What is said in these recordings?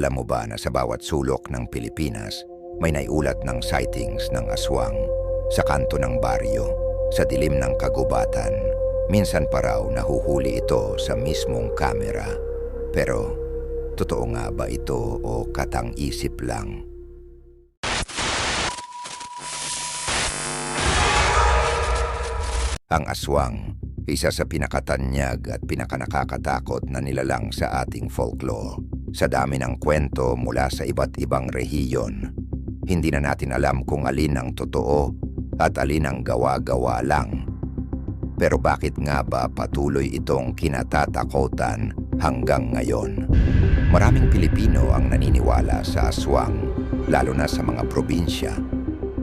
Alam mo ba na sa bawat sulok ng Pilipinas, may naiulat ng sightings ng aswang sa kanto ng baryo, sa dilim ng kagubatan. Minsan pa raw nahuhuli ito sa mismong kamera. Pero, totoo nga ba ito o katang-isip lang? Ang aswang, isa sa pinakatanyag at pinakanakakatakot na nilalang sa ating folklore. Sa dami ng kwento mula sa iba't ibang rehiyon, hindi na natin alam kung alin ang totoo at alin ang gawa-gawa lang. Pero bakit nga ba patuloy itong kinatatakotan hanggang ngayon? Maraming Pilipino ang naniniwala sa aswang, lalo na sa mga probinsya.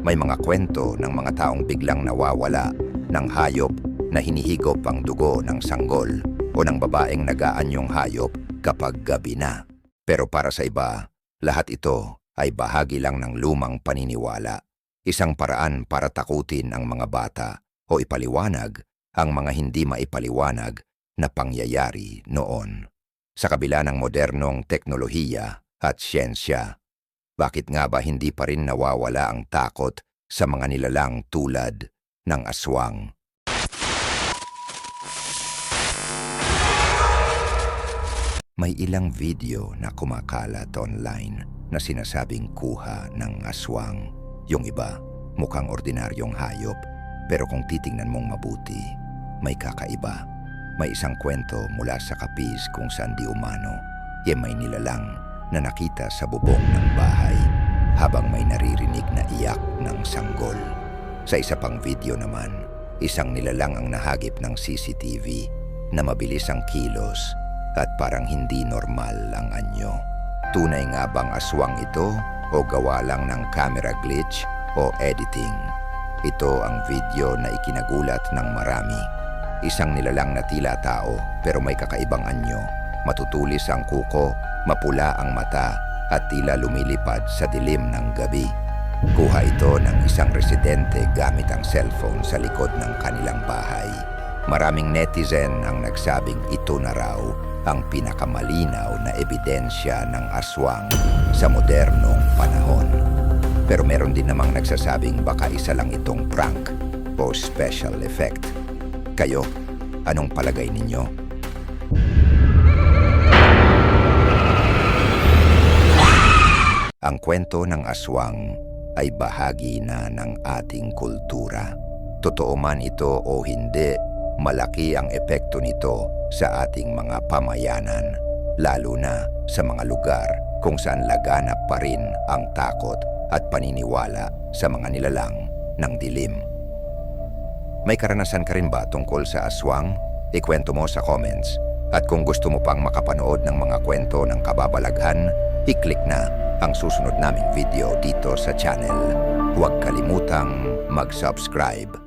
May mga kwento ng mga taong biglang nawawala ng hayop na hinihigop ang dugo ng sanggol o ng babaeng nagaanyong hayop kapag gabi na. Pero para sa iba, lahat ito ay bahagi lang ng lumang paniniwala. Isang paraan para takutin ang mga bata o ipaliwanag ang mga hindi maipaliwanag na pangyayari noon. Sa kabila ng modernong teknolohiya at siyensya, bakit nga ba hindi pa rin nawawala ang takot sa mga nilalang tulad ng aswang? May ilang video na kumakalat online na sinasabing kuha ng aswang. Yung iba, mukhang ordinaryong hayop. Pero kung titingnan mong mabuti, may kakaiba. May isang kwento mula sa kapis kung saan di umano. Ye may nilalang na nakita sa bubong ng bahay habang may naririnig na iyak ng sanggol. Sa isa pang video naman, isang nilalang ang nahagip ng CCTV na mabilis ang kilos at parang hindi normal ang anyo. Tunay nga bang aswang ito o gawa lang ng camera glitch o editing? Ito ang video na ikinagulat ng marami. Isang nilalang na tila tao pero may kakaibang anyo. Matutulis ang kuko, mapula ang mata at tila lumilipad sa dilim ng gabi. Kuha ito ng isang residente gamit ang cellphone sa likod ng kanilang bahay. Maraming netizen ang nagsabing ito na raw ang pinakamalinaw na ebidensya ng aswang sa modernong panahon. Pero meron din namang nagsasabing baka isa lang itong prank o special effect. Kayo, anong palagay ninyo? Ang kwento ng aswang ay bahagi na ng ating kultura. Totoo man ito o hindi, malaki ang epekto nito sa ating mga pamayanan, lalo na sa mga lugar kung saan laganap pa rin ang takot at paniniwala sa mga nilalang ng dilim. May karanasan ka rin ba tungkol sa aswang? Ikwento mo sa comments. At kung gusto mo pang makapanood ng mga kwento ng kababalaghan, i-click na ang susunod naming video dito sa channel. Huwag kalimutang mag-subscribe.